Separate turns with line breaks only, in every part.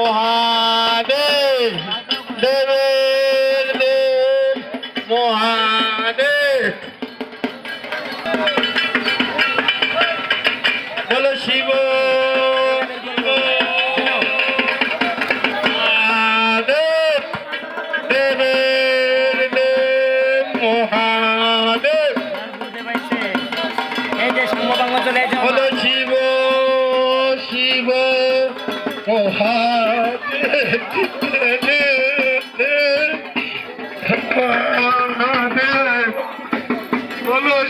মহাদেব দেবের দেব মহাদেব। বলো শিব মহাদেব দেবের দেব
মহা
বলো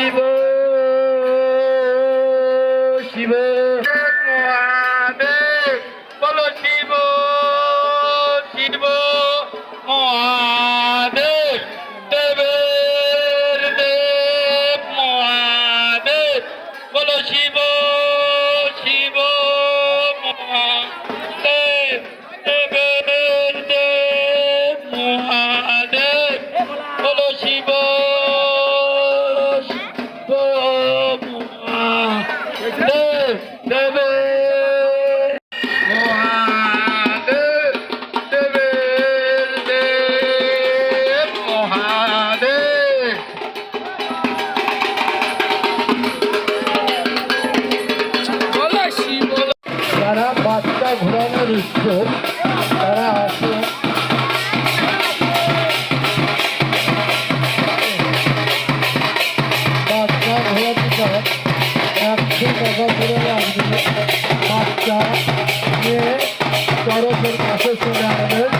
শিব শিব। বলো শিব শিব। মহাদেব দেবের দেব। মহাদেব বলো শিব। গ্রামের উৎসব তারা আসে বাচ্চা ঘোরা পিঠা একশো টাকা নিয়ে চরকের কাছে চলে আসবে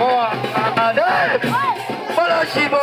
মহাদেব বলো শিব